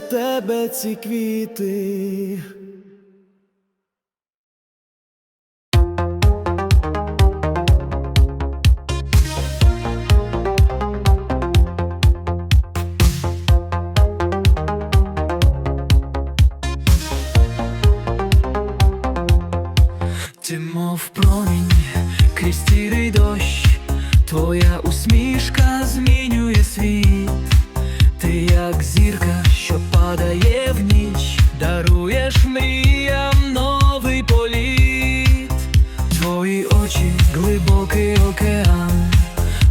тебе ці квіти.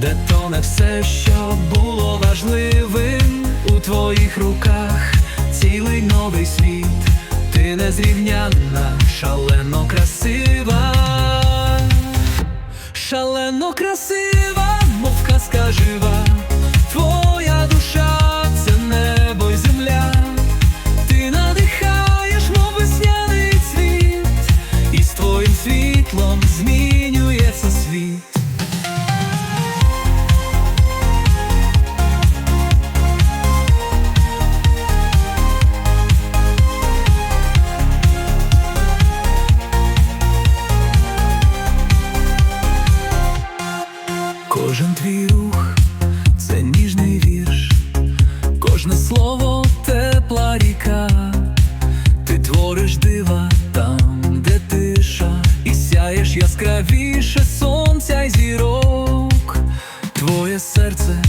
де то не все, що було важливим у твоїх руках цілий новий світ, ти незрівнянна, шалено красива, шалено красива, мовка скажива. Твоя твориш дива там, де тиша, і сяєш яскравіше сонця й зірок, твоє серце.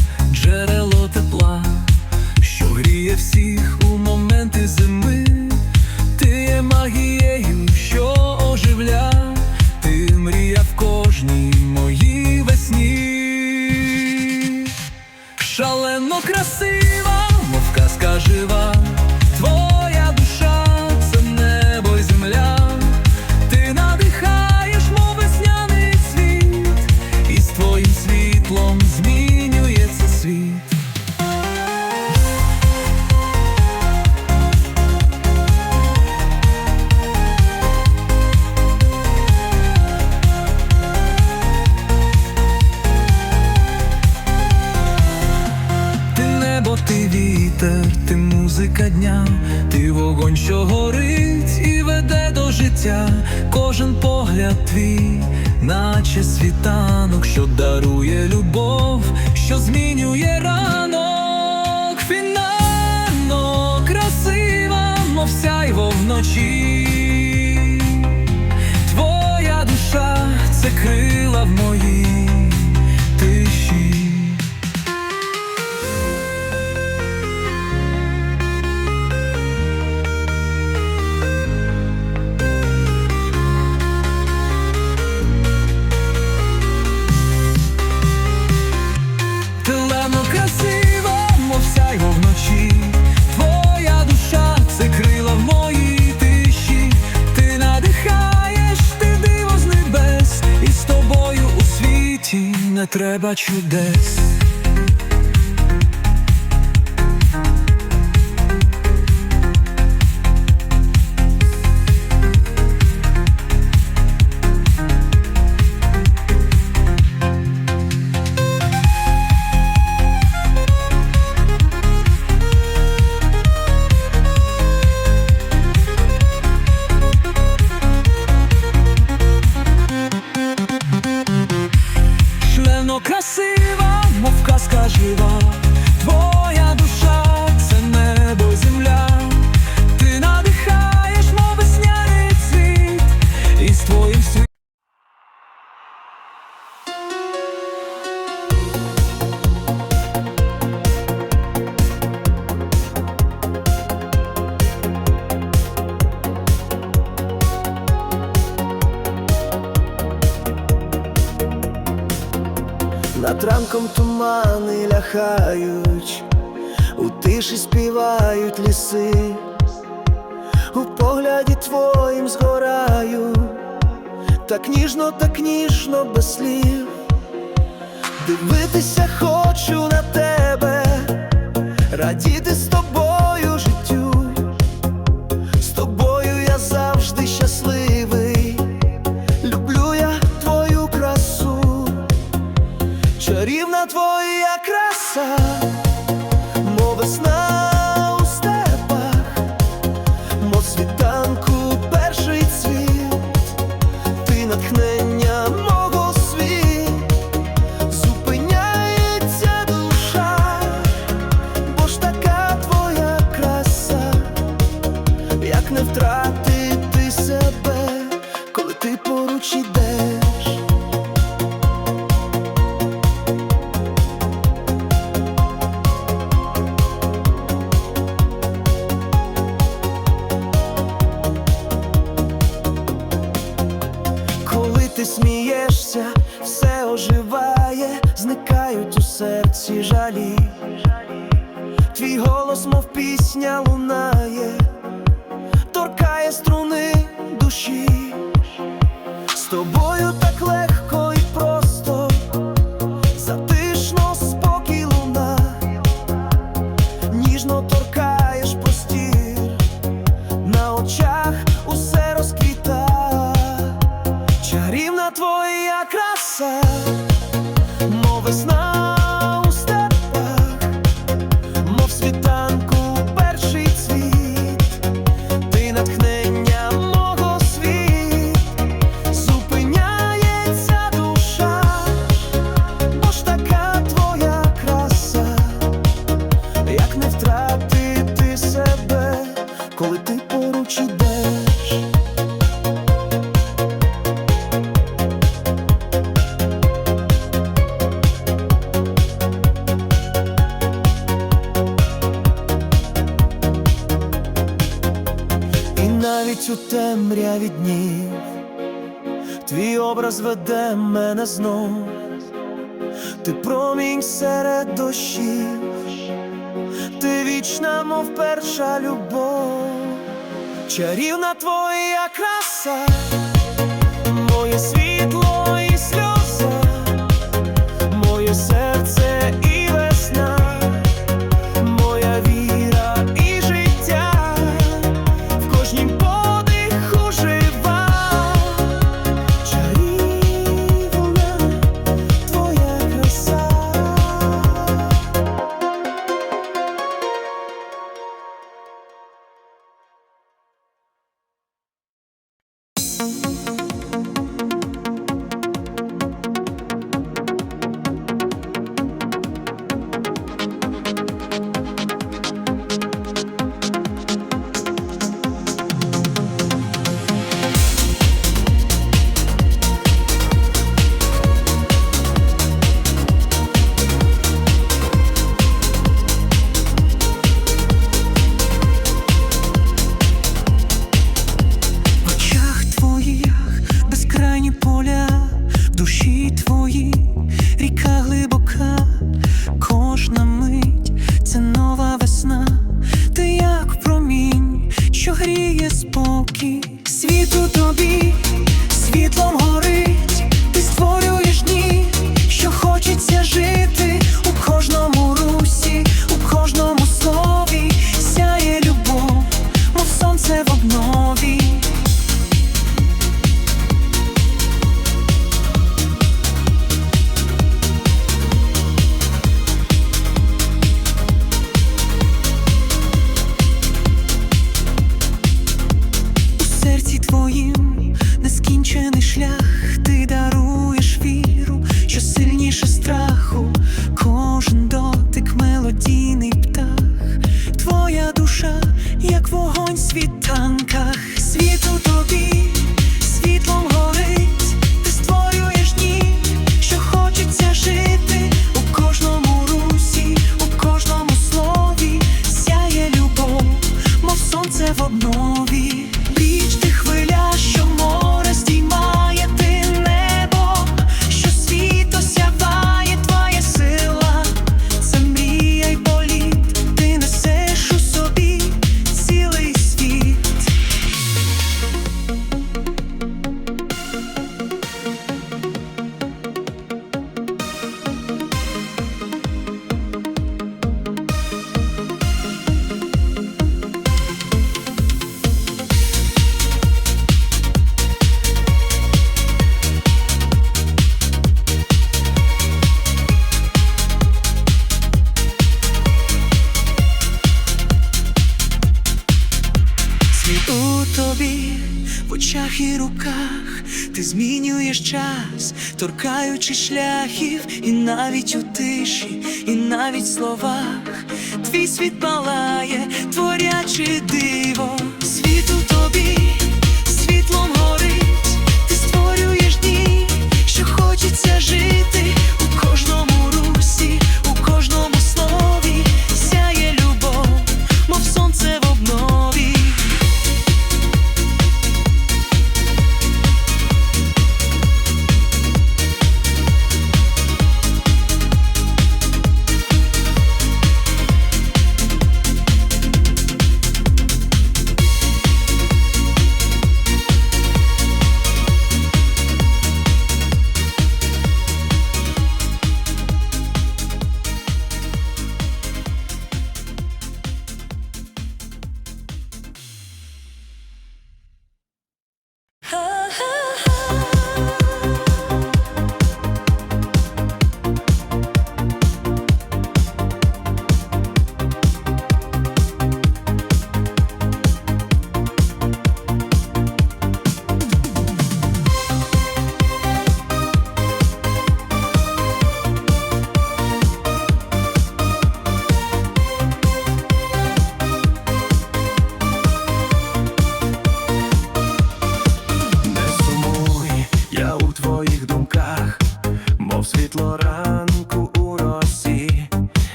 вітер, ти музика дня, ти вогонь, що горить і веде до життя, кожен погляд твій, наче світанок, що дарує любов, що змінює ранок, фінально красива, мов сяйво вночі, твоя душа це крила в моїй. треба чудес. ранком тумани ляхають, у тиші співають ліси, у погляді твоїм згораю, так ніжно, так ніжно без слів, дивитися хочу на тебе, радіти з тобою твій образ веде мене знов, ти промінь серед дощів, ти вічна, мов перша любов, чарівна твоя краса. тисячі шляхів, і навіть у тисячі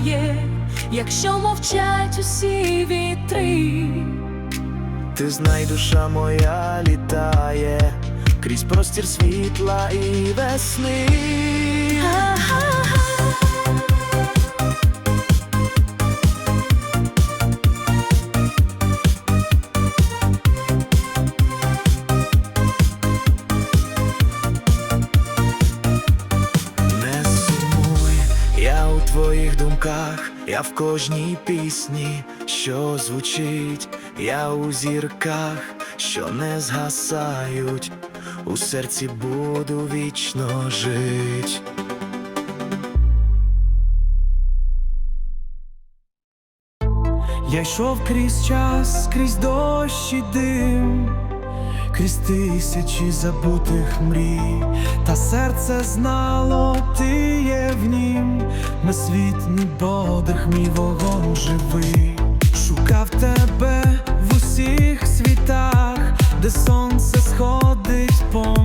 знає, якщо мовчать усі вітри, ти знай, душа моя літає крізь простір світла і весни. я в кожній пісні, що звучить, я у зірках, що не згасають, у серці буду вічно жить. Я йшов крізь час, крізь дощ і дим крізь тисячі забутих мрій, та серце знало, ти є в нім, на світний подих, мій вогонь живий, шукав тебе в усіх світах, де сонце сходить по.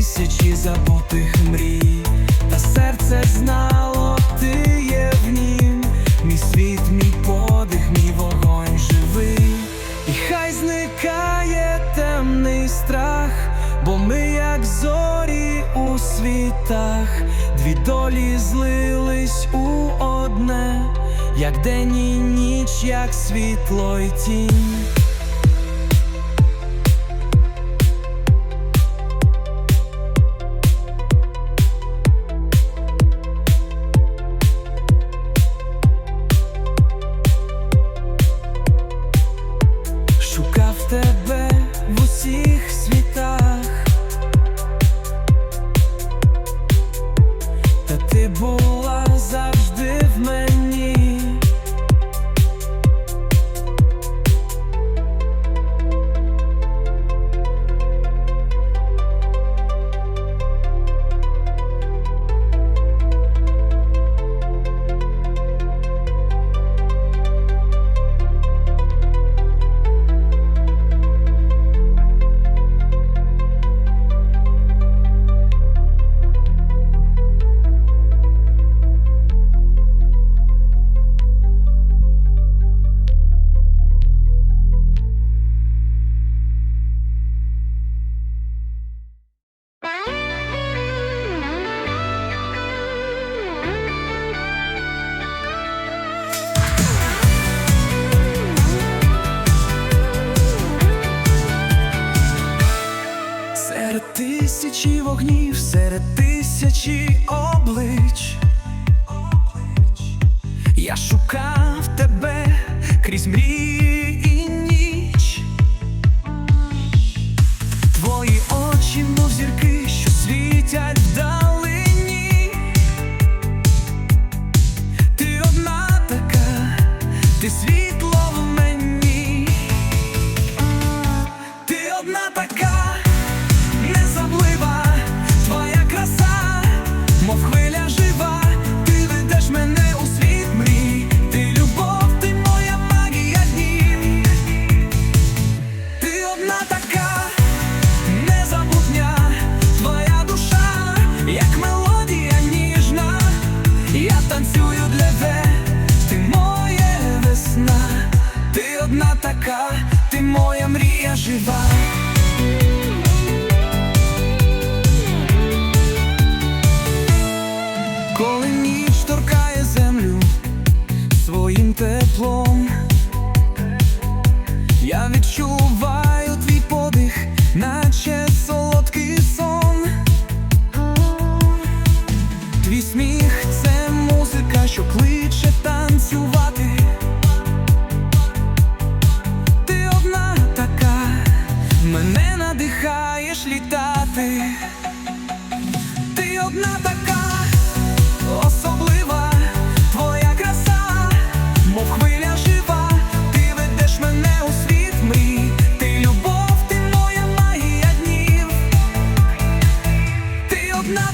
тисячі забутих мрій, та серце знало, ти є в нім, мій світ, мій подих, мій вогонь живий, і хай зникає темний страх, бо ми, як зорі у світах, дві долі злились у одне, як день і ніч, як світло й тінь. серед тисячі облич, я шукав тебе крізь мрії. одна така, ти моя мрія жива. Коли ніч торкає землю своїм теплом.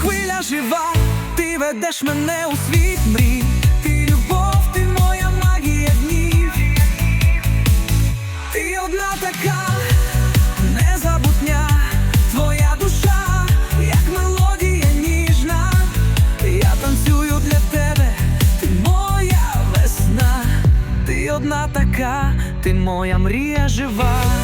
мрія жива, ти ведеш мене у світ мрій, ти любов, ти моя магія днів. Ти одна така одна така, ти моя мрія жива.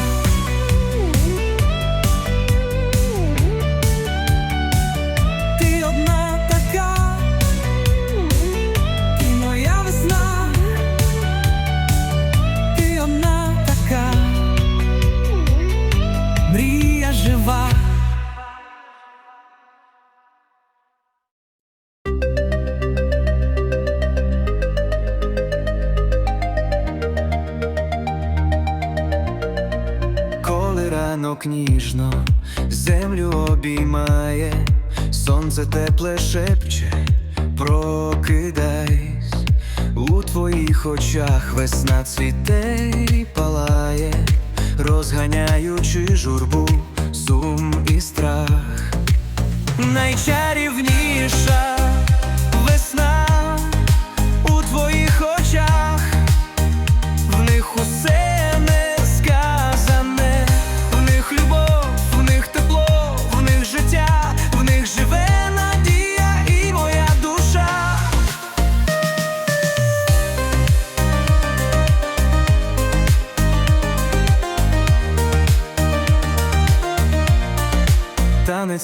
Ранок ніжно землю обіймає, сонце тепле шепче, прокидайсь, у твоїх очах весна цвіте і палає, розганяючи журбу, сум і страх. Найчарівніша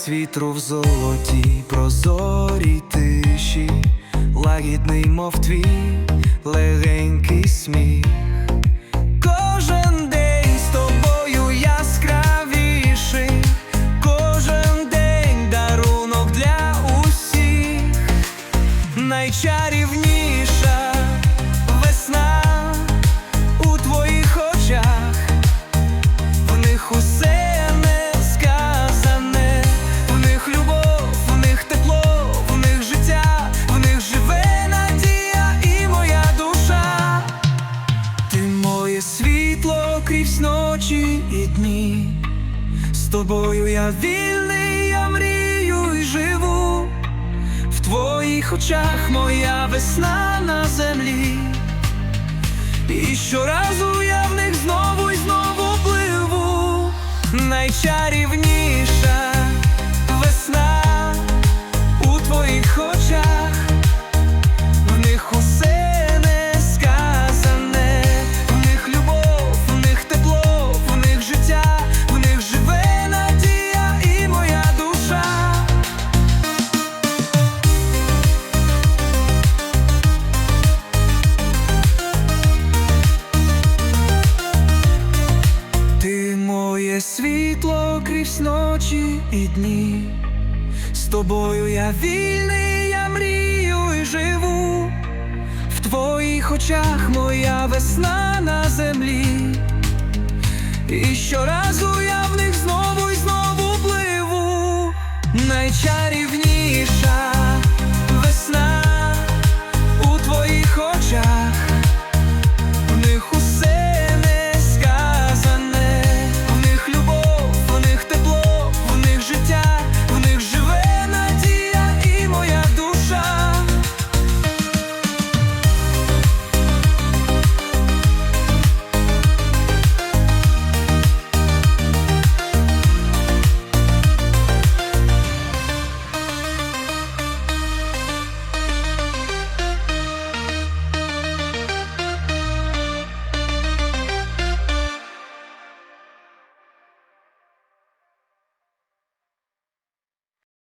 Танець вітру в золотій прозорій тиші, лагідний, мов твій, легенький сміх. Вільний, я мрію і живу. В твоїх очах моя весна на землі. І щоразу я в них знову й знову пливу, найчарівніша ночі і дні. З тобою я вільний, я мрію і живу. В твоїх очах моя весна на землі. І щоразу я в них знову і знову пливу. Найчарівніша